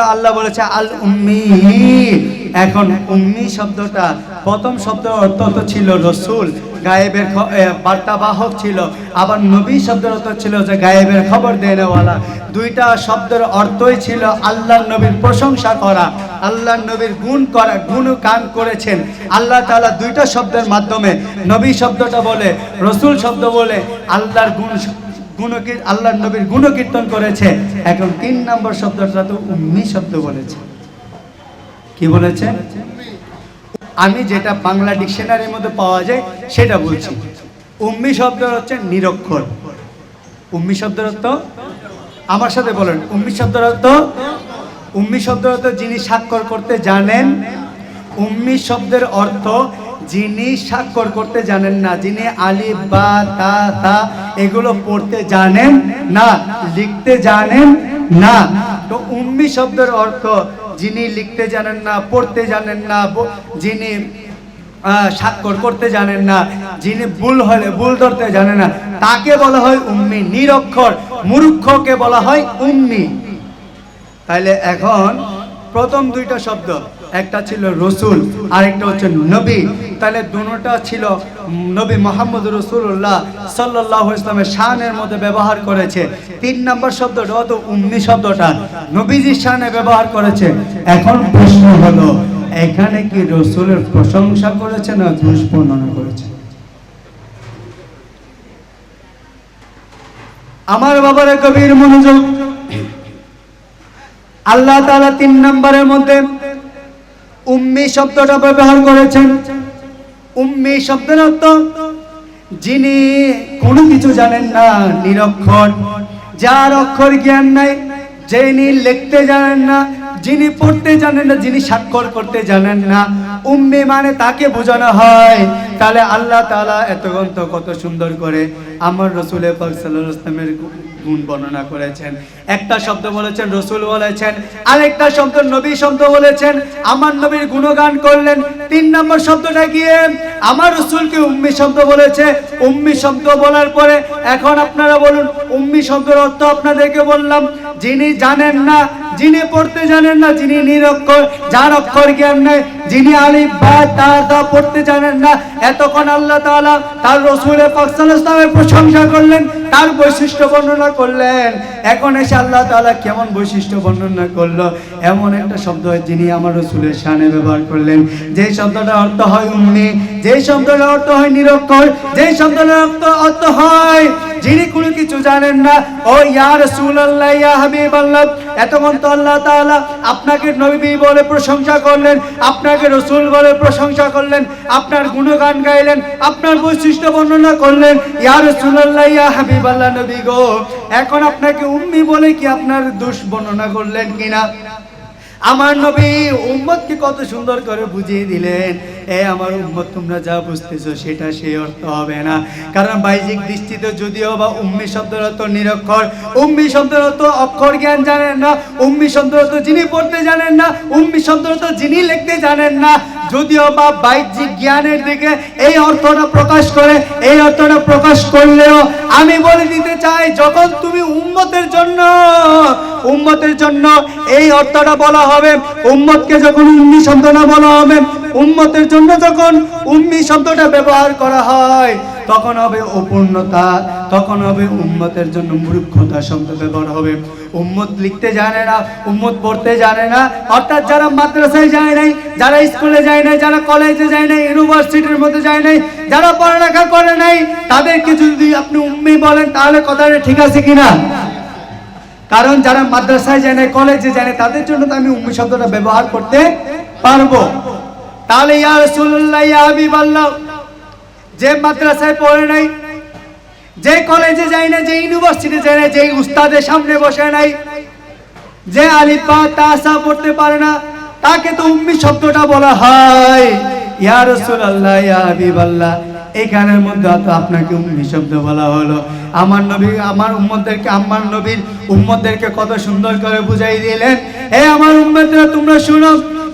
শব্দটা আল্লাহ বলেছে, আল উম্মি। এখন উম্মি শব্দটা প্রথম শব্দ অর্থ তো ছিল রসুল, গায়েবের বার্তাবাহক ছিল। আবার নবী শব্দের অর্থ ছিল যে গায়েবের খবর দেনেওয়ালা দুইটা শব্দের অর্থই ছিল আল্লাহ নবীর প্রশংসা করা আল্লাহ নবীর গুণ করা গুণ কান করেছেন। আল্লাহ তাআলা দুইটা শব্দের মাধ্যমে নবী শব্দটা বলে, রসুল শব্দ বলে, আল্লাহর গুণ গুণকীর আল্লাহর নবীর গুণকীর্তন করেছে। এখন তিন নম্বর শব্দটা তো উম্মি শব্দ বলেছে। কি বলেছে? আমি যেটা বাংলা ডিকশনারির মধ্যে পাওয়া যায়, সেটা বলছি। উম্মি শব্দ হচ্ছে নিরক্ষর। উম্মি শব্দের অর্থ? আমার সাথে বলেন, উম্মি শব্দের অর্থ? উম্মি শব্দের অর্থ যিনি স্বাক্ষর করতে জানেন, উম্মি শব্দের অর্থ যিনি স্বাক্ষর করতে জানেন না, যিনি আলিফ বা তা তা, এগুলো পড়তে জানেন না, লিখতে জানেন না। তো উম্মি শব্দের অর্থ যিনি লিখতে জানেন না, পড়তে জানেন না যিনি স্বাক্ষর করতে জানেন না, যিনি ভুল হলে, ভুল ধরতে জানেন না, তাকে বলা হয় উম্মি, নিরক্ষর, মূর্খকে বলা হয় উম্মি। তাহলে এখন প্রথম দুইটা শব্দ। একটা ছিল রসুল, আরেকটা হচ্ছে নবী। তাহলে দুটোটা ছিল নবী মোহাম্মদ রসুল্লাহ সাল্লাহ ইসলামের শানের মধ্যে ব্যবহার করেছে। তিন নম্বর শব্দটা অত উম্মি শব্দটা। নবীজির শানে ব্যবহার করেছে। এখন প্রশ্ন হলো, এখানে কি রসুলের প্রশংসা করেছে না দুষ্বর্ণনা করেছে? আমার বাবার গভীর মনোযোগ। আল্লাহ তাআলা তিন নম্বরের মধ্যে উম্মি শব্দটা ব্যবহার করেছেন। উম্মি শব্দের অর্থ, যিনি কোনো কিছু জানেন না, নিরক্ষর। যার অক্ষর জ্ঞান নাই যিনি লিখতে জানেন না যিনি পড়তে জানেন না, যিনি স্বাক্ষর করতে জানেন না, উম্মি মানে তাকে বোঝানো হয়। তাহলে আল্লাহ তালা এত গ্রন্থ কত সুন্দর করে আমার রসুলের পাক আলাইহি গুণ বর্ণনা করেছেন। একটা শব্দ বলেছেন, রসুল বলেছেন, আরেকটা শব্দ নবী শব্দ বলেছেন, আমার নবীর গুণগান করলেন। তিন নম্বর শব্দটা গিয়ে আমার রসুলকে উম্মি শব্দ বলেছে। উম্মি শব্দ বলার পরে এখন আপনারা বলুন, উম্মি শব্দের অর্থ আপনাদেরকে বললাম, যিনি জানেন না যিনি পড়তে জানেন না যিনি নিরক্ষর যার অক্ষর জ্ঞান নেই যিনি আলিফ বা তা তা পড়তে জানেন না এতক্ষণ আল্লাহ তাআলা তার রসুলের পাক সাল্লাল্লাহু প্রশংসা করলেন তার বৈশিষ্ট্য বর্ণনা করলেন এখন এসে আল্লাহ তাআলা কেমন বৈশিষ্ট্য বর্ণনা করল? এমন একটা শব্দ যিনি আমার রসুলের শানে ব্যবহার করলেন। যে শব্দটার অর্থ হয় উম্মি যে শব্দটা অর্থ হয় নিরক্ষর যে শব্দটা অর্থ অর্থ হয় যিনি কোনো কিছু জানেন না, ও ইয়া রাসূলুল্লাহ, ইয়া হাবিবাল্লাহ এতক্ষণ তো আল্লাহ তাআলা আপনাকে নবী বলে প্রশংসা করলেন, আপনাকে রসুল বলে প্রশংসা করলেন, আপনার গুণগান গাইলেন, আপনার বৈশিষ্ট্য বর্ণনা করলেন, ইয়া রাসূলুল্লাহ, ইয়া হাবিবাল্লাহ নবী গো, এখন আপনাকে উম্মি বলে কি আপনার দোষ বর্ণনা করলেন কিনা? আমার নবী উম্মতকে কত সুন্দর করে বুঝিয়ে দিলেন এ আমার উম্মত, তোমরা যা বুঝতেছো সেটা সেই অর্থ হবে না। কারণ বাইজিক দৃষ্টিতে যদিও বা উম্মি শব্দের অর্থ নিরক্ষর, উম্মি শব্দের অর্থ অক্ষর জ্ঞান জানেন না, উম্মি শব্দের অর্থ যিনি পড়তে জানেন না, উম্মি শব্দের অর্থ যিনি লিখতে জানেন না। যদিও বা বাহ্যিক জ্ঞানের দিকে এই অর্থটা প্রকাশ করে, এই অর্থটা প্রকাশ করলেও আমি বলে দিতে চাই, যখন তুমি উম্মতের জন্য উম্মতের জন্য এই অর্থটা বলা হবে, উম্মতকে যখন উম্মি শব্দটা বলা হবে উম্মতের জন্য যখন উম্মি শব্দটা ব্যবহার করা হয়, তখন হবে অপূর্ণতা, তখন হবে উম্মতের জন্য মূর্খতা শব্দ ব্যবহার হবে। উম্মত লিখতে জানে না, উম্মত পড়তে জানে না। অর্থাৎ যারা মাদ্রাসায় যায় নাই, যারা স্কুলে যায় নাই, যারা কলেজে যায় নাই, ইউনিভার্সিটির মধ্যে যায় নাই, যারা পড়ালেখা করে নাই, তাদেরকে যদি আপনি উম্মি বলেন, তাহলে কথাটা ঠিক আছে কিনা? কারণ যারা মাদ্রাসায় যায় না কলেজে যায় না তাদের জন্য তো আমি উম্মি শব্দটা ব্যবহার করতে পারব। তাহলে ইয়া রসুল্লাহ যে মাদ্রাসায় পড়ে নাই, যে কলেজে যাই না যে ইউনিভার্সিটি যাই না যে উস্তাদের সামনে বসে নাই, যে আলিফা তাসা পড়তে পারে না, তাকে তো উম্মি শব্দটা বলা হয়। ইয়া রাসূলুল্লাহ, ইয়া হাবিবাল্লাহ এখানের মধ্যে তো আপনাকে উম্মি শব্দ বলা হলো। আমার নবী, আমার উম্মতদেরকে, আমার নবীর উম্মতদেরকে কত সুন্দর করে বুঝাই দিলেন। হে আমার উম্মতরা, তোমরা শুনো,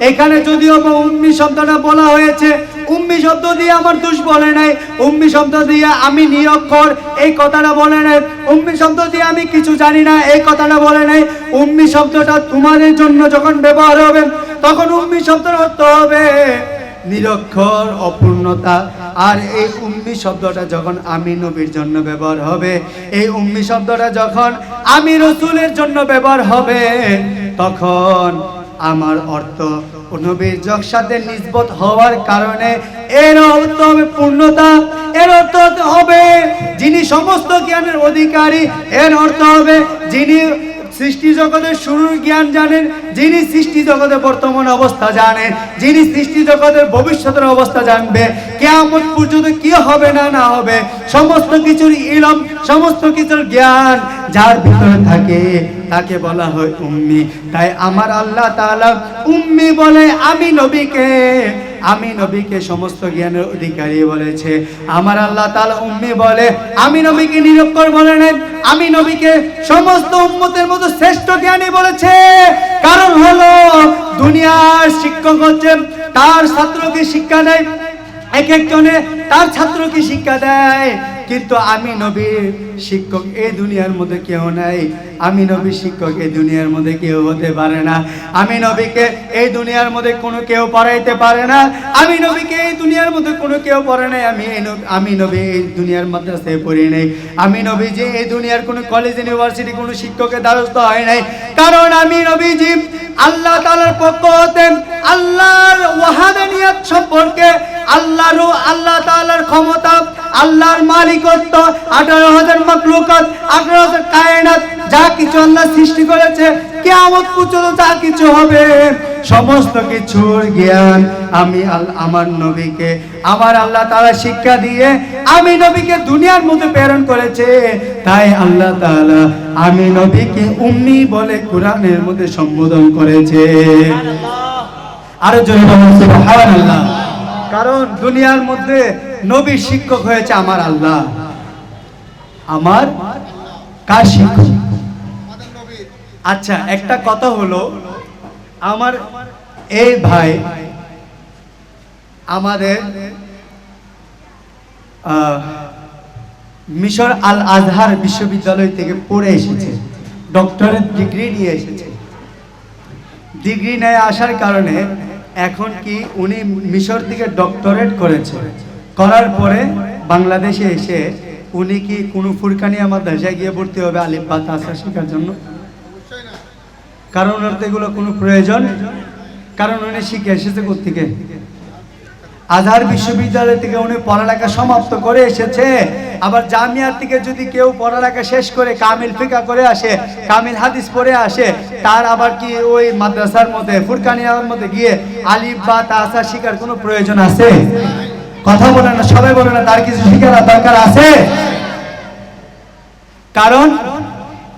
এখানে যদিও উম্মি শব্দটা বলা হয়েছে, উম্মি শব্দ দিয়ে আমার দোষ বলে নাই, উম্মি শব্দ দিয়ে আমি নিরক্ষর, এই কথাটা বলে নাই। উম্মি শব্দ দিয়ে আমি কিছু জানি না, এই কথাটা বলে নাই। উম্মি শব্দটা তোমাদের জন্য যখন ব্যবহার হবে, তখন উম্মি শব্দের অর্থ হবে নিরক্ষর অপূর্ণতা। আর এই উম্মি শব্দটা যখন আমি নবীর জন্য ব্যবহার হবে, এই উম্মি শব্দটা যখন আমি রসুলের জন্য ব্যবহার হবে, তখন আমার অর্থ নবীর যক সাথে নিসবত হওয়ার কারণে এর অর্থ হবে পূর্ণতা, এর অর্থ হবে যিনি সমস্ত জ্ঞানের অধিকারী, এর অর্থ হবে যিনি সৃষ্টি জগতের শুরুর জ্ঞান জানেন, যিনি সৃষ্টি জগতের বর্তমান অবস্থা জানেন, যিনি সৃষ্টি জগতের ভবিষ্যতের অবস্থা জানবে কেমন পর্যন্ত কি হবে না না হবে, সমস্ত কিছুর ইলম, সমস্ত কিছুর জ্ঞান যার ভিতরে থাকে, তাকে বলা হয় উম্মি। তাই আমার আল্লাহ তাআলা উম্মি বলে, আমি নবীকে আমি নবীকে সমস্ত জ্ঞানের অধিকারী বলেছে। আমার আল্লাহ তাআলা উম্মি বলে, আমি নবীকে নিরক্ষর বলে নেন আমি নবীকে সমস্ত উম্মতের মতো শ্রেষ্ঠ জ্ঞানী বলেছে। কারণ হলো, দুনিয়ার শিক্ষক হচ্ছে তার ছাত্রকে শিক্ষা দেয়। এক একজনে তার ছাত্রকে শিক্ষা দেয়। কিন্তু আমি নবীর শিক্ষক এই দুনিয়ার মধ্যে কেউ নাই। আমি নবীর শিক্ষক এই দুনিয়ার মধ্যে কেউ হতে পারে না। আমি নবীকে এই দুনিয়ার মধ্যে কোনো কেউ পড়াইতে পারে না। আমি নবীকে এই দুনিয়ার মধ্যে কোনো কেউ পড়ে নাই। আমি আমি নবী এই দুনিয়ার মাদ্রাসায় পড়ি নাই। আমি নবী যে এই দুনিয়ার কোনো কলেজ ইউনিভার্সিটি কোনো শিক্ষকের দ্বারস্থ হয় নাই। কারণ আমি নবীজি আল্লাহ তাআলার পক্ষ হতে আল্লাহর ওয়াহাদানিয়াত সম্পর্কে আল্লাহর আল্লাহ তাআলার ক্ষমতা আল্লাহর মালিকত্ব আঠারো হাজার মাকলুকাত আঠারো হাজার কায়নাত যা কিছু আল্লাহ সৃষ্টি করেছে কেয়ামত পর্যন্ত যা কিছু হবে। সমস্ত কিছুর জ্ঞান আমি আমার নবীকে আমার আল্লাহ তাআলা শিক্ষা দিয়ে আমি নবীকে দুনিয়ার মধ্যে প্রেরণ করেছে। তাই আল্লাহ তাআলা আমি নবীকে উম্মি বলে কোরআনের মধ্যে সম্বোধন করেছে। আরও বলুন কারণ দুনিয়ার মধ্যে নবীর শিক্ষক হয়েছে আমার আল্লাহ। আমার আচ্ছা একটা কথা হলো, আমার এই ভাই আমাদের মিশর আল আজহার বিশ্ববিদ্যালয় থেকে পড়ে এসেছে। ডক্টরেট ডিগ্রি নিয়ে এসেছে। ডিগ্রি নিয়ে আসার কারণে এখন কি উনি মিশর থেকে ডক্টরেট করেছে? করার পরে বাংলাদেশে এসে উনি কি কোনো ফুরকানিয়া মাদ্রাসায় গিয়ে ভর্তি হবে আলিফ বা তাসা শেখার জন্য? কারণ ওর তো এগুলো কোনো প্রয়োজন। কারণ উনি শিখে এসেছে কোথেকে আজহার বিশ্ববিদ্যালয় থেকে উনি পড়ালেখা সমাপ্ত করে এসেছে। আবার জামিয়ার থেকে যদি কেউ পড়ালেখা শেষ করে কামিল ফিকা করে আসে, কামিল হাদিস পড়ে আসে, তার আবার কি ওই মাদ্রাসার মধ্যে, ফুরকানিয়ার মধ্যে গিয়ে আলিফ বা তাসা শিকার কোনো প্রয়োজন আছে? কথা বলে না, সবাই বলে না, তার কিছু শিকার দরকার আছে? কারণ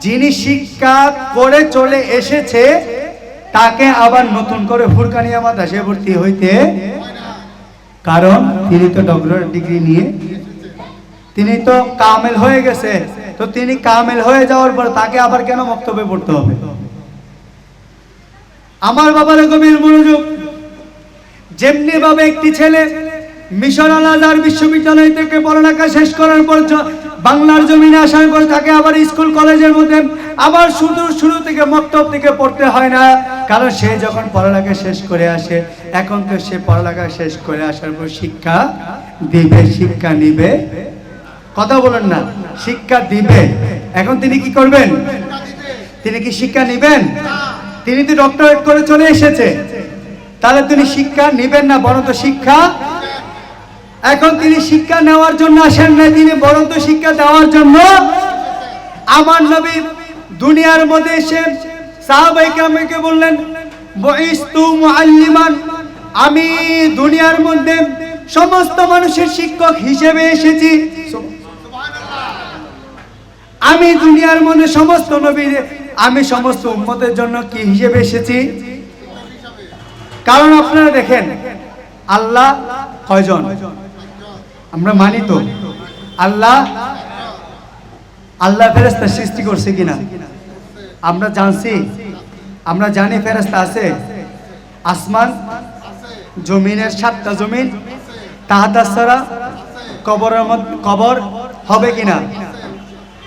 যিনি শিক্ষা করে চলে এসেছে, তাকে আবার নতুন করে ফুরকানিয়া মাদ্রাসায় ভর্তি হইতে কারণ তিনি তো ডক্টরেট ডিগ্রি নিয়ে, তিনি তো কামেল হয়ে গেছে। তো তিনি কামেল হয়ে যাওয়ার পর তাকে আবার কেন বক্তব্যে পড়তে হবে? আমার বাবার গভীর মনোযোগ। যেমনি ভাবে একটি ছেলে মিশর আল আজহার বিশ্ববিদ্যালয় থেকে পড়ালেখা শেষ করার পর বাংলার জমিনে আসার পর তাকে আবার স্কুল, কলেজের মধ্যে আবার শুরু শুরু থেকে মক্তব থেকে পড়তে হয় না। কারণ সে যখন পড়ালেখা শেষ করে আসে, এখন তো সে পড়ালেখা শেষ করে আসার পর শিক্ষা দিবে, শিক্ষা নিবে। কথা বলেন না, শিক্ষা দিবে। এখন তিনি কি করবেন? তিনি কি শিক্ষা নিবেন? তিনি তো ডক্টরেট করে চলে এসেছে। তাহলে তিনি শিক্ষা নিবেন না বরং তো শিক্ষা এখন তিনি শিক্ষা নেওয়ার জন্য আসেন না তিনি বরং তো শিক্ষা দেওয়ার জন্য। আমার নবী দুনিয়ার মধ্যে এসে সাহাবাই কামকে বললেন মুআল্লিমান, আমি দুনিয়ার মধ্যে সমস্ত মানুষের শিক্ষক হিসেবে এসেছি। আমি দুনিয়ার মধ্যে সমস্ত নবীর, আমি সমস্ত উম্মতের জন্য কি হিসেবে এসেছি? কারণ আপনারা দেখেন, আল্লাহ কয়জন? আমরা মানি তো। আল্লাহ আল্লাহ ফেরেস্তা সৃষ্টি করছে কিনা? আমরা জানছি, আমরা জানি ফেরেস্তা আছে। আসমান, জমিনের সাতটা জমিন তাহাতাসারা কবরের মধ্যে কবর হবে কিনা?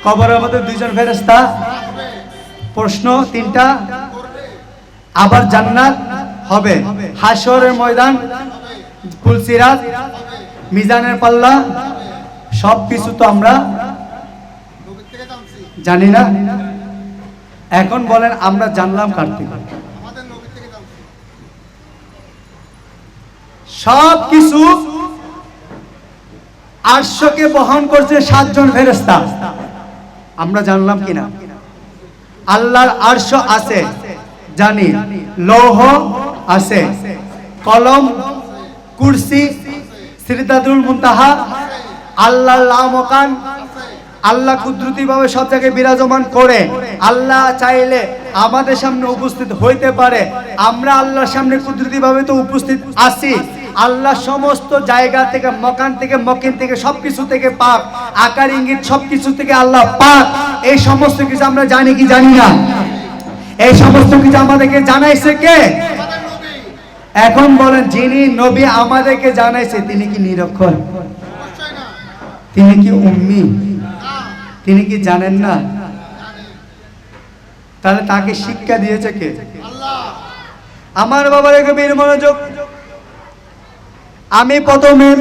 কবরের মধ্যে দুইজন ফেরেস্তা প্রশ্ন তিনটা। আবার জান্নাত হবে। হাসরের ময়দান, ফুলসিরাত মিজানের পাল্লা, সব কিছু তো আমরা জানি না। এখন বলেন, আমরা জানলাম কার থেকে? আমাদের নবীর থেকে জানছি সব কিছু আটশোকে বহন করছে সাতজন ফেরেস্তা আমরা জানলাম কিনা? আল্লাহর আরশ আছে, জানি। লৌহ আছে, কলম, কুরসি সিরিদাদুল মুনতাহা, আল্লাহর লামকান আল্লাহ কুদরতি ভাবে সব জায়গায় বিরাজমান করে। আল্লাহ চাইলে আমাদের সামনে উপস্থিত হইতে পারে। আমরা আল্লাহর সামনে কুদরতি ভাবে তো উপস্থিত আছি। আল্লাহ সমস্ত জায়গা থেকে, মকান থেকে মকিন থেকে সবকিছু থেকে পাক। আকার, ইঙ্গিত সবকিছু থেকে আল্লাহ পাক। এই সমস্ত কিছু আমরা জানি কি জানি না? এই সমস্ত কিছু আমাদেরকে জানাইছে কে? এখন বলেন, যিনি নবী আমাদেরকে জানাইছে, তিনি কি নিরক্ষর? তিনি কি উম্মি? তিনি কি জানেন না? তাহলে তাকে শিক্ষা দিয়েছে কে? আমার বাবার গভীর মনোযোগ। আমি প্রথমে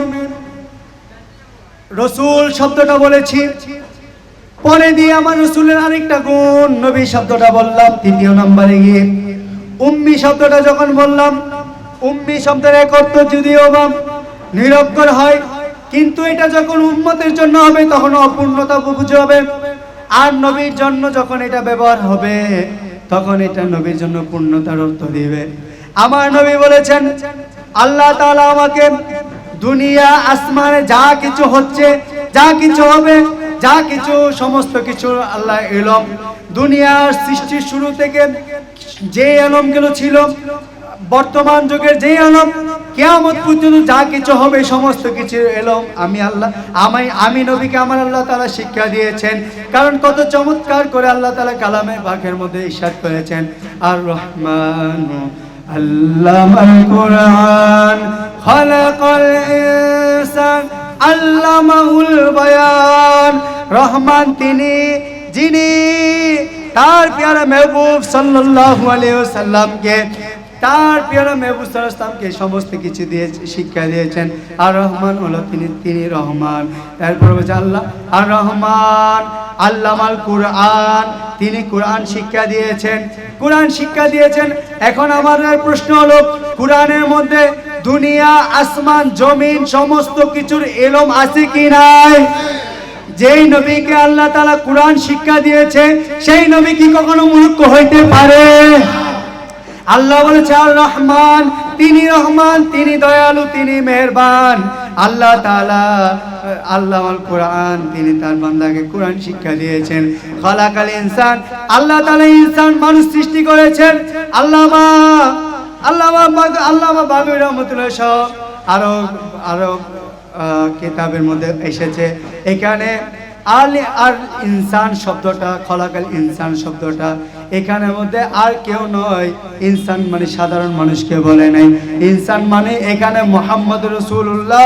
রসুল শব্দটা বলেছি। পরে দিয়ে আমার রসুলের আরেকটা গুণ, নবী শব্দটা বললাম, তৃতীয় নম্বরে গিয়ে। উম্মি শব্দটা যখন বললাম উম্মি শব্দের এক অর্থ যদিও বা নিরক্ষর হয়, কিন্তু এটা যখন উম্মতের জন্য হবে, তখন অপূর্ণতা বুঝে হবে। আর নবীর জন্য যখন এটা ব্যবহার হবে, তখন এটা নবীর জন্য পূর্ণতার অর্থ দিবে। আমার নবী বলেছেন, আল্লাহ তাআলা আমাকে দুনিয়া, আসমানে যা কিছু হচ্ছে, যা কিছু হবে, যা কিছু, সমস্ত কিছু আল্লাহ এলম। দুনিয়ার সৃষ্টির শুরু থেকে যে এলমগুলো ছিল বর্তমান যুগের যে আলম, কেয়ামত পর্যন্ত যা কিছু হবে, সমস্ত কিছু এলম। আমি আল্লাহ, আমি আমি নবীকে আমার আল্লাহ তাআলা শিক্ষা দিয়েছেন। কারণ কত চমৎকার করে আল্লাহ তাআলা কালামে বাঘের মধ্যে ইশাদ করেছেন। আর রহমান আল্লামাল কোরআন, খালাকাল ইনসান, আল্লামাহুল বায়ান। রহমান তিনি, যিনি তার পেয়ারা মেহবুব সাল্লাল্লাহু আলাইহি ওয়াসাল্লামকে তার পিয়ারা আলাইহি ওয়াসাল্লামকে সমস্ত কিছু দিয়ে শিক্ষা দিয়েছেন। আর রহমান তিনি তিনি রহমান। তারপর বলছে আল্লাহ, আর রহমান, আল্লামাল কুরআন, তিনি কোরআন শিক্ষা দিয়েছেন। কোরআন শিক্ষা দিয়েছেন। এখন আমার প্রশ্ন হলো, কোরআনের মধ্যে দুনিয়া, আসমান, জমিন, সমস্ত কিছুর এলম আছে কি নাই? যেই নবীকে আল্লাহ তালা কোরআন শিক্ষা দিয়েছে, সেই নবী কি কখনো মূর্খ হইতে পারে? আল্লাহ বলেছে আর রহমান, তিনি রহমান, তিনি দয়ালু, তিনি মেহেরবান। আল্লাহ তালা আল্লাহ আল কোরআন, তিনি তার বান্দাকে কোরআন শিক্ষা দিয়েছেন। খালাকাল ইনসান, আল্লাহ তাআলা ইনসান মানুষ সৃষ্টি করেছেন। আল্লামা বাগ- আল্লামা বাবুর রহমতুল্লাহ সহ আরও আরও কিতাবের মধ্যে এসেছে। এখানে আল, আর ইনসান শব্দটা, খলাকাল ইনসান শব্দটা এখানের মধ্যে আর কেউ নয়। ইনসান মানে সাধারণ মানুষকে বলে নাই। ইনসান মানে এখানে মোহাম্মদ রসুল্লাহ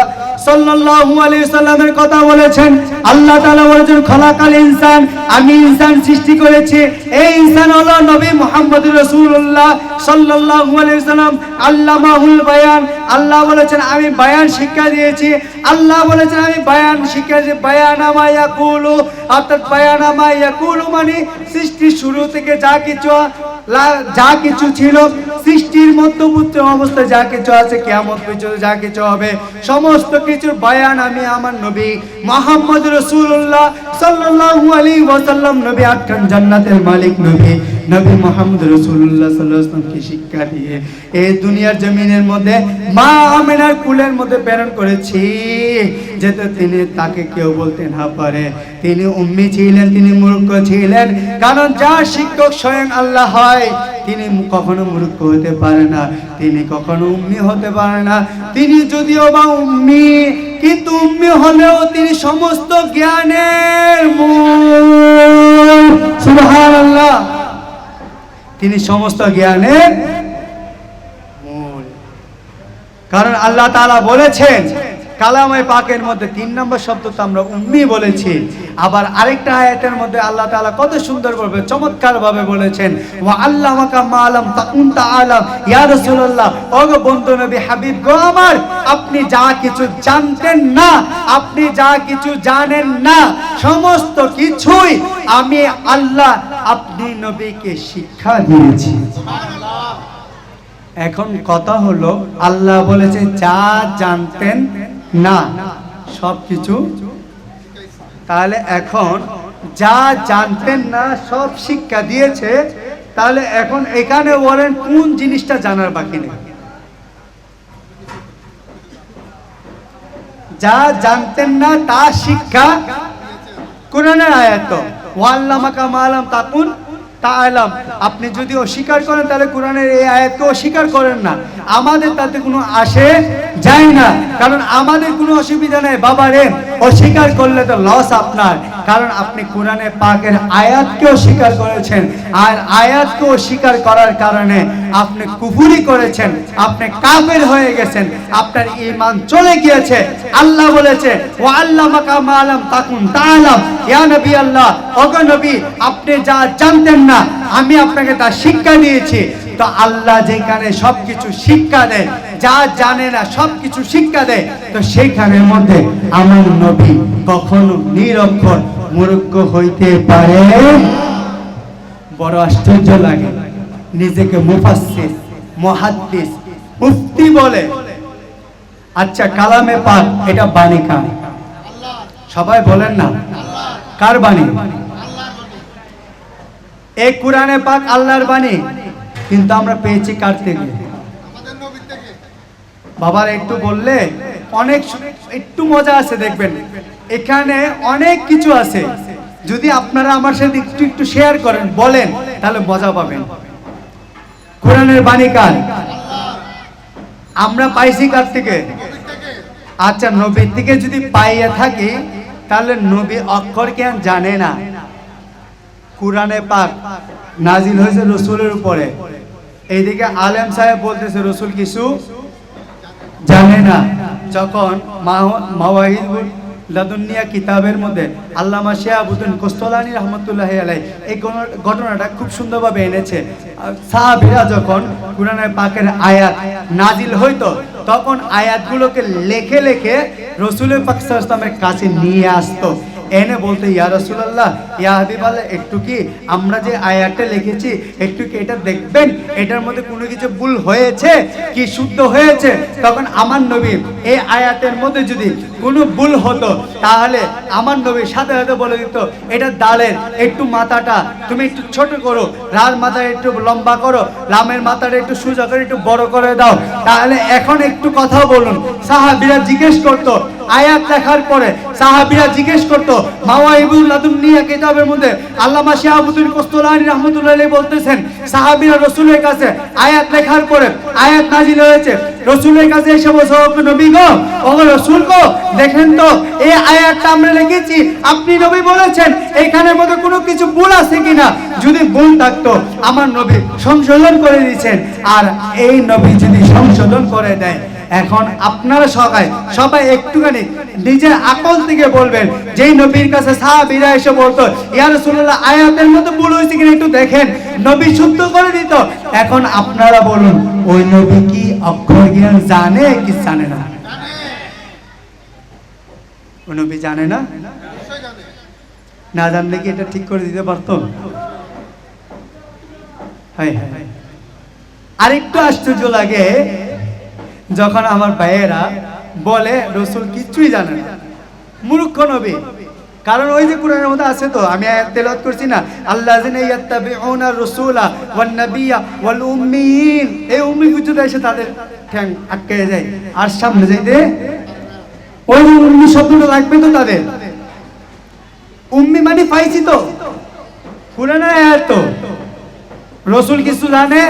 আল্লাহ বলেছেন আমি সৃষ্টি বায়ান। শিক্ষা দিয়েছি। আল্লাহ বলেছেন, আমি বায়ান শিক্ষা অর্থাৎ মানে সৃষ্টির শুরু থেকে যা কিছু যা কিছু ছিল, সৃষ্টির মধ্যবর্তী অবস্থায় যা কিছু আছে কেমন কিছু যা কিছু হবে, সমস্ত কিছুর বয়ান আমি আমার নবী মোহাম্মদ রসুল্লাহ সাল্লাহ আলী ওয়াসাল্লাম, নবী আটকান জান্নাতের মালিক, নবী। নবী মোহাম্মদ রসুল্লাহ সাল্লামকে শিক্ষা দিয়ে এই দুনিয়ার জমিনের মধ্যে মা আমেনার কুলের মধ্যে প্রেরণ করেছি যেতে তিনি তাকে কেউ বলতে না পারে। তিনি উম্মি ছিলেন, তিনি মূর্খ ছিলেন, কারণ যার শিক্ষক স্বয়ং আল্লাহ হয়, তিনি কখনো মূর্খ হতে পারে না, তিনি কখনো উম্মি হতে পারে না। তিনি যদিও বা উম্মি, কিন্তু উম্মি হলেও তিনি সমস্ত জ্ঞানের মূল। সুবহানাল্লাহ। তিনি সমস্ত জ্ঞানের মূল। কারণ আল্লাহ তাআলা বলেছেন কালামে পাকের মধ্যে তিন নম্বর শব্দ তো আমরা উম্মি বলেছি। আবার আরেকটা আয়াতের মধ্যে আল্লাহ তাআলা কত সুন্দর ভাবে চমৎকার ভাবে বলেছেন, ওয়া আল্লামাকা মা আলাম তাকুন তাআলাম, ইয়া রাসূলুল্লাহ ও বন্ধু নবী, হাবিব গো আমার, আপনি যা কিছু জানতেন না, আপনি যা কিছু জানেন না, সমস্ত কিছুই আমি আল্লাহ আপনি নবীকে শিক্ষা দিয়েছি। এখন কথা হলো, আল্লাহ বলেছে, যা জানতেন না, সব কিছু। তাহলে এখন যা জানতেন না, সব শিক্ষা দিয়েছে, তাহলে এখন এখানে বলেন কোন জিনিসটা জানার বাকি নেই। যা জানতেন না, তা শিক্ষা। কোরআনের আয়াত ওয়াল্লামাকা মালাম তাকুন তাআলাম আপনি যদি অস্বীকার করেন, তাহলে কোরআনের এই আয়াতকে অস্বীকার করেন না। আমাদের তাতে কোনো আসে যায় না। কারণ আমাদের কোনো অসুবিধা নেই। বাবা রে, অস্বীকার করলে তো লস আপনার। কারণ আপনি কোরআনে পাকের আয়াতকে অস্বীকার করেছেন। আর আয়াতকে অস্বীকার করার কারণে আপনি কুফুরি করেছেন, আপনি কাফের হয়ে গেছেন, আপনার ঈমান চলে গিয়েছে। আল্লাহ বলেছে ও আল্লাহ মালাম তাকুন তাআলাম। ইয়া নবী আল্লাহ, ওগো নবী, আপনি যা জানতেন না, আমি আপনাকে তা শিক্ষা দিয়েছি। তো আল্লাহ যেখানে সবকিছু শিক্ষা দেয়, যা জানে না সবকিছু শিক্ষা দেয়, তো সেইখানের মধ্যে আমার নবী কখনো নিরক্ষর, মূর্খ হইতে পারে? বড় আশ্চর্য লাগে। নিজেকে মুফাসসির, মুহাদ্দিস, মুফতি বলে। আচ্ছা কালামে পাক, এটা বাণী কার? সবাই বলেন না। কার বাণী? এই কোরআনে পাক আল্লাহর বাণী। কিন্তু আমরা পেয়েছি কার থেকে? বাবার একটু বললে অনেক একটু মজা আছে দেখবেন। এখানে অনেক কিছু আছে। যদি আপনারা আমার সাথে একটু একটু শেয়ার করেন, বলেন, তাহলে মজা পাবেন। কোরআনের বাণী কার? আমরা পাইছি কার থেকে? আচ্ছা নবীর থেকে যদি পাইয়া থাকি, তাহলে নবী অক্ষর জ্ঞান জানে না? কোরআনে পাক নাজিল হয়েছে রসুলের উপরে। এইদিকে আলেম সাহেব বলতেছে, রসুল কিছু জানে না। যখন মাওয়াহিদুল লাদুনিয়া কিতাবের মধ্যে আল্লামা শিয়াবুদ্দিন কোস্তলানি রহমতুল্লাহ আলাই এই ঘটনাটা খুব সুন্দরভাবে এনেছে। সাহাবীরা যখন কোরআনের পাকের আয়াত নাজিল হইতো, তখন আয়াতগুলোকে লেখে লেখে রসুলের পাক সাল্লাল্লাহু কাছে নিয়ে আসতো। এনে বলতে, ইয়া রসুলাল্লাহ, ইয়া হাবিব আল্লাহ একটু কি আমরা যে আয়াতটা লিখেছি, একটু কি এটা দেখবেন? এটার মধ্যে কোনো কিছু ভুল হয়েছে? কি শুদ্ধ হয়েছে? তখন আমার নবী এই আয়াতের মধ্যে যদি কোনো ভুল হতো, তাহলে আমার নবী সাথে সাথে বলে দিত, এটা ডালের একটু মাথাটা তুমি একটু ছোট করো রার মাথা একটু লম্বা করো লামের মাথাটা একটু সোজা করে, একটু বড় করে দাও। তাহলে এখন একটু কথা বলুন। সাহাবিরা জিজ্ঞেস করতো, আয়াত লেখার পরে সাহাবিরা জিজ্ঞেস করতো মাওয়াইবুল লাদুনিয়া কিতাবের মধ্যে আল্লামা শিহাবুদ্দিন কোস্তলানি রাহমাতুল্লাহ বলতেছেন, সাহাবিরা রাসূলের কাছে আয়াত লেখার পরে আয়াত নাজিল হয়েছে, রাসূলের কাছে এসে "ও নবী গো ও রাসূল গো দেখেন তো, এই আয়াতটা আমরা লিখেছি। আপনি নবী বলেছেন এইখানের মধ্যে কোনো কিছু ভুল আছে কিনা? যদি ভুল থাকতো, আমার নবী সংশোধন করে দিয়েছেন। আর এই নবী যদি সংশোধন করে দেয়, এখন আপনারা সবাই সবাই একটুখানি নিজের আকল থেকে বলবেন, যেই নবীর কাছে সাহাবীরা এসে বলতো, ইয়া রাসূলুল্লাহ, আয়াতের মধ্যে ভুল হয়েছে কিনা একটু দেখেন। নবী শুদ্ধ করে দিত। এখন আপনারা বলুন, ওই নবী কি অক্ষর জ্ঞান জানে কি জানে না? নবী জানে না? না জানলে কি এটা ঠিক করে দিতে পারতো? আরেকটু আশ্চর্য লাগে, যখন আমার ভাইয়েরা বলে, রসুল কিচ্ছুই জানে না। মূর্খ নবী। কারণ ওই যে কোরআনের মধ্যে আছে তো, আমি তেলাওয়াত করছি না। আল্লাযিনা ইয়াত্তাবিউনা রাসূলা ওয়ান নাবিয়্যা ওয়াল উম্মিয়িন এই উম্মি গুজুদা এসে তাদের ঠ্যাং আটকে যায় আর সামনে যাইতে উম্মি শব্দটা লাগবে তো তাদের? উম্মি মানে পাইছি তো। রসুল কিছু জানে?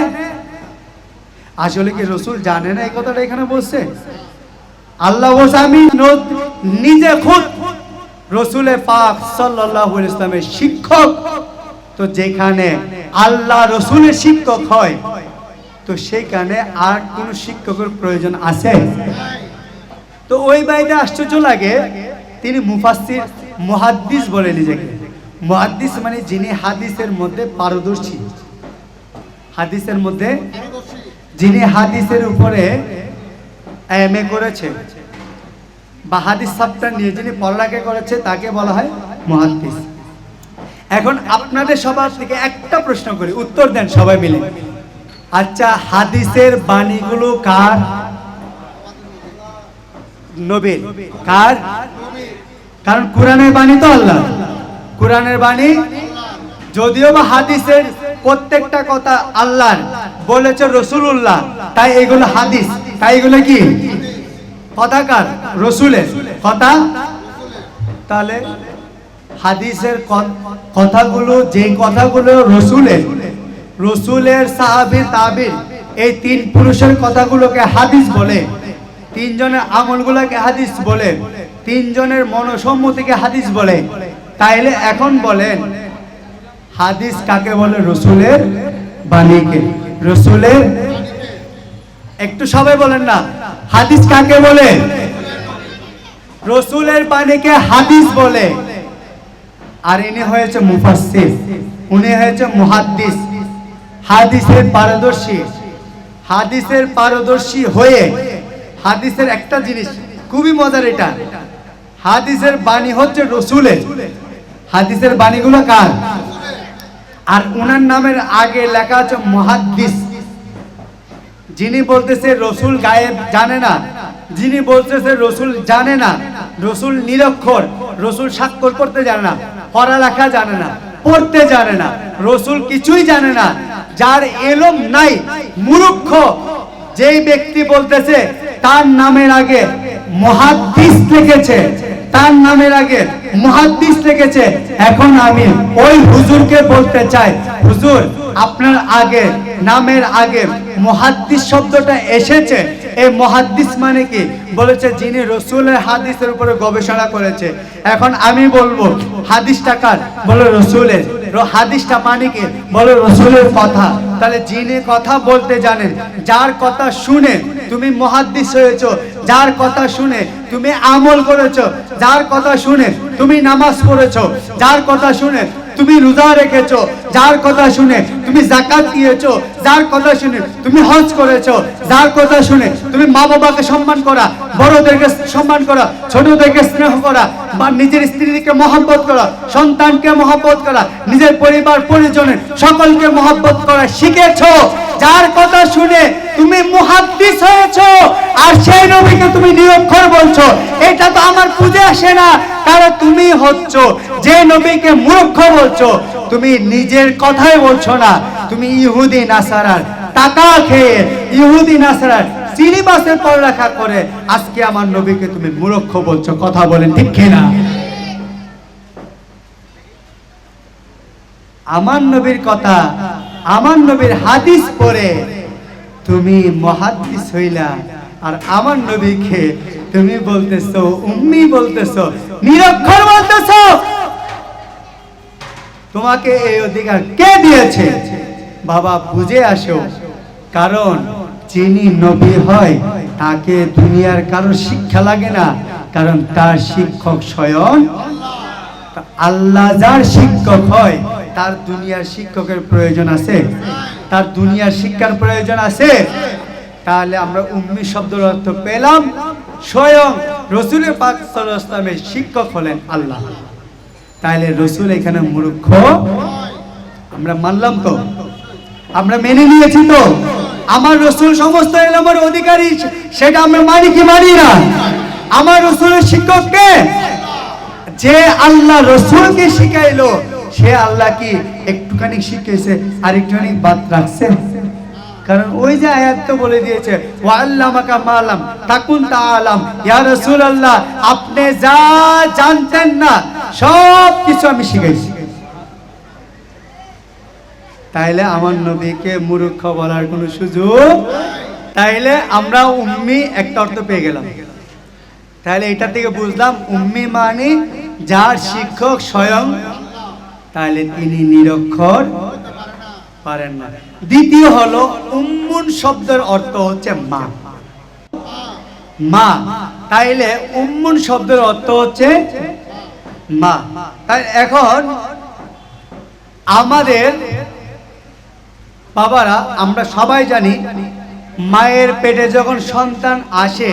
আসলে কি রসুল জানে না এই কথাটা এখানে বলছে? আল্লাহ আমি নিজে পাক ইসলামের শিক্ষক। তো যেখানে আল্লাহ রসুলের শিক্ষক হয়, তো সেখানে আর কোন শিক্ষকের প্রয়োজন আছে? তো ওই বাড়িতে আশ্চর্য লাগে, তিনি মুফাসসির মুহাদ্দিস বলে নিজেকে। মুহাদ্দিস মানে যিনি হাদিসের মধ্যে পারদর্শী। হাদিসের মধ্যে যিনি হাদিসের উপরে এম এ করেছে। বা হাদিস সাবটা নিয়ে যিনি পড়ালেখা করেছে, তাকে বলা হয় মুহাদ্দিস। এখন আপনাদের সবার থেকে একটা প্রশ্ন করি, উত্তর দেন সবাই মিলে। আচ্ছা হাদিসের বাণীগুলো কার? নবীর কার? কারণ কোরআনের বাণী তো আল্লাহ। কোরআনের বাণী? যদিও বা হাদিসের প্রত্যেকটা কথা আল্লাহর, বলেছে রসুলুল্লাহ, তাই এগুলো হাদিস। তাই এগুলো কি? কথাকার রসুলের। কথা? তাহলে হাদিসের কথাগুলো যে কথাগুলো রসুলের রসুলের সাহাবির তাবির, এই তিন পুরুষের কথাগুলোকে হাদিস বলে। তিনজনের আমলগুলোকে হাদিস বলে, তিনজনের মনসম্মতিকে হাদিস বলে। তাইলে এখন বলেন, হাদিস কাকে বলে? রসুলের বাণীকে। রসুলের একটু সবাই বলেন না, হাদিস কাকে বলে? রসুলের বাণীকে হাদিস বলে। আর ইনি হয়েছে মুফাসসির, উনি হয়েছে মুহাদ্দিস। হাদিসের পারদর্শী। হাদিসের পারদর্শী হয়ে হাদিসের একটা জিনিস, খুবই মজার এটা। হাদিসের বাণী হচ্ছে রসুলের। হাদিসের বাণীগুলো কার? আর উনার নামের আগে লেখা আছে মুহাদ্দিস। যিনি বলতেছে রসুল গায়েব জানে না, যিনি বলতেছে রসুল জানে না, রসুল নিরক্ষর, রসুল স্বাক্ষর করতে জানে না, পড়ালেখা জানে না, পড়তে জানে না, রসুল কিছুই জানে না, যার এলম নাই, মূর্খ। যেই ব্যক্তি বলতেছে তার নামের আগে মহাদ্দিস লিখেছে। তার নামের আগে মহাদ্দিস লিখেছে। এখন আমি ওই হুজুরকে বলতে চাই, হুজুর, আপনার আগে, নামের আগে মহাদ্দিস শব্দটা এসেছে? এই মহাদ্দিস মানে কি? বলেছে যিনি রসুলের হাদিসের উপরে গবেষণা করেছে। এখন আমি বলব হাদিস টাকার বলে রসুলের। হাদিসটা মানে কি বলে রসুলের কথা। তাহলে যিনি কথা বলতে জানেন, যার কথা শুনে তুমি মহাদ্দিস হয়েছো, যার কথা শুনে তুমি আমল করেছ, যার কথা শুনে তুমি নামাজ পড়েছো, যার কথা শুনে তুমি রোজা রেখেছো, যার কথা শুনে তুমি জাকাত দিয়েছ, যার কথা শুনে তুমি হজ করেছ, যার কথা শুনে তুমি মা বাবাকে সম্মান করা, বড়দেরকে সম্মান করা, ছোটদেরকে স্নেহ করা নিজের স্ত্রীকে মহব্বত করা, সন্তানকে মহব্বত করা, নিজের পরিবার, পরিজনের সকলকে মহব্বত করা শিখেছো। যার কথা শুনে তুমি মুহাদ্দিস হয়েছো আর সেই নবীকে তুমি নিরক্ষর বলছো, এটা তো আমার পুজো আসে না। কারণ তুমি হচ্ছ যে নবীকে মূর্খ বলছো। তুমি নিজের কথাই বলছো না। তুমি ইহুদি, নাসারার টাকা খেয়ে। ইহুদি, নাসারার সিলেবাসে পড়ালেখা করে, আজকে আমার নবীকে তুমি মূর্খ বলছো, কথা বলেন, ঠিক কিনা? আমার নবীর কথা, আমার নবীর হাদিস পড়ে তুমি মহাদিস হইলা, আর আমার নবীকে তুমি বলতেছো, উম্মি বলতেছো, নিরক্ষর বলতেছো। তোমাকে এই অধিকার কে দিয়েছে? বাবা, বুঝে আসো। কারণ যিনি নবী হয়, তাকে দুনিয়ার কারও শিক্ষা লাগে না, কারণ তার শিক্ষক স্বয়ং আল্লাহ যার শিক্ষক হয়, তার দুনিয়ার শিক্ষকের প্রয়োজন আছে। তার দুনিয়ার শিক্ষার প্রয়োজন আছে। তাহলে আমরা উম্মি শব্দের অর্থ পেলাম, স্বয়ং রসুলের পাক সাল্লাল্লাহু শিক্ষক হলেন আল্লাহ। তাহলে রসুল এখানে মূর্খ, আমরা মানলাম তো? আমরা মেনে নিয়েছি তো? আমার রসুল সমস্ত এলামের অধিকারী, সেটা আমরা মানি কি মানি না? আমার রসুলের শিক্ষককে যে আল্লাহ রসুলকে শিখাইলো, সে আল্লাহ কি একটুখানি শিখেছে আর একটুখানি বাদ রাখছে? কারণ ওই যে আয়াত তো বলে দিয়েছে ও আল্লামাকা মালাম তাকুন তা আলাম। ইয়া রাসূলুল্লাহ, আপনি যা জানতেন না সব কিছু আমি শিখাইছি। তাইলে আমার নবীকে মূর্খ বলার কোনো সুযোগ তাইলে আমরা উম্মি একটা অর্থ পেয়ে গেলাম। তাহলে এটা থেকে বুঝলাম উম্মি মানে যার শিক্ষক স্বয়ং তাহলে তিনি নিরক্ষর পারেন না। দ্বিতীয় হলো উম্মুন শব্দের অর্থ হচ্ছে মা। মা, তাইলে উম্মুন শব্দের অর্থ হচ্ছে মা। তাই এখন আমাদের বাবারা, আমরা সবাই জানি মায়ের পেটে যখন সন্তান আসে,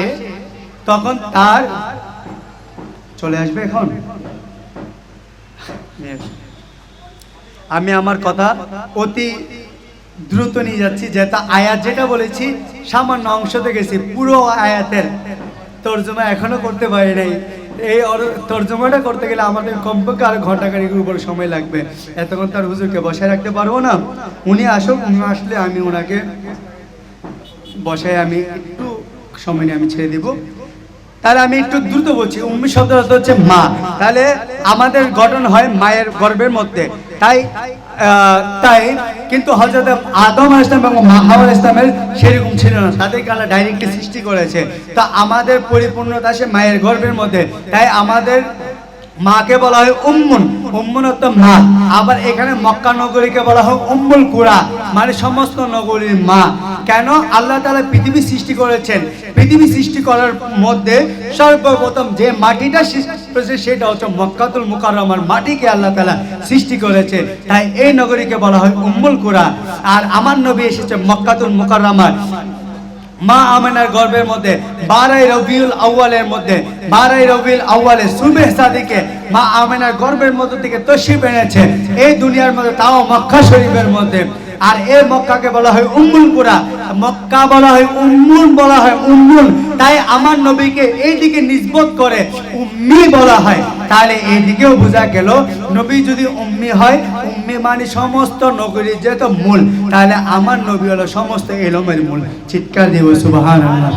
তখন তার চলে আসবে এখন। আমি আমার কথা অতি দ্রুত নিয়ে যাচ্ছি, যেটা আয়াত যেটা বলেছি, সামান্য অংশতে গেছি, পুরো আয়াতের তর্জমা এখনও করতে পারি নাই। এই তর্জমাটা করতে গেলে আমাদের কমপক্ষে আর ঘণ্টা খানিকের উপর সময় লাগবে। এতক্ষণ তার হুজুরকে বসায় রাখতে পারব না। উনি আসুক, উনি আসলে আমি ওনাকে বসায় আমি একটু সময় নিয়ে আমি ছেড়ে দিব। তাহলে আমি একটু দ্রুত বলছি, উম্মি শব্দ হচ্ছে মা। তাহলে আমাদের গঠন হয় মায়ের গর্ভের মধ্যে। তাই তাই কিন্তু হজরত আদম আল ইসলাম এবং মাহাউল ইসলামের সেরকম ছিল না। তাদেরকে আল্লাহ ডাইরেক্টলি সৃষ্টি করেছে। তা আমাদের পরিপূর্ণতা সে মায়ের গর্ভের মধ্যে। তাই আমাদের মাকে বলা হয় উম্মুন। উম্মুন অর্থ মা। আবার এখানে মক্কা নগরীকে বলা হয় উম্মুল কুড়া মানে সমস্ত নগরীর মা। কেন? আল্লাহ তাআলা পৃথিবী সৃষ্টি করেছেন। পৃথিবী সৃষ্টি করার মধ্যে সর্বপ্রথম যে মাটিটা সৃষ্টি সেটা হচ্ছে মক্কাতুল মুকাররমার মাটিকে আল্লাহ তাআলা সৃষ্টি করেছে। তাই এই নগরীকে বলা হয় উম্মুল কুরা। আর আমার নবী এসেছে মক্কাতুল মুকাররমার। মা আমেনার গর্বের মধ্যে, বারাই রবিউল আউয়ালের মধ্যে, বারাই রবিউল আউয়ালে সুবেহ সাদিকে মা আমেনার গর্বের মধ্যে থেকে তশরিফ এনেছে। এই দুনিয়ার মধ্যে, তাও মক্কা শরীফের মধ্যে। আর এই মক্কাকে বলা হয় উম্মুল কুরা। মক্কা বলা হয় উম্মুল বলা হয় উম্মুল তাই আমার নবীকে এই দিকে নিসবত করে উম্মি বলা হয়। তাহলে এই দিকেও বোঝা গেল, নবী যদি উম্মি হয়, উম্মি মানে সমস্ত নগরীর যেহেতু মূল, তাহলে আমার নবী হলো সমস্ত এলমের মূল। চিৎকার দিব, সুবহানাল্লাহ।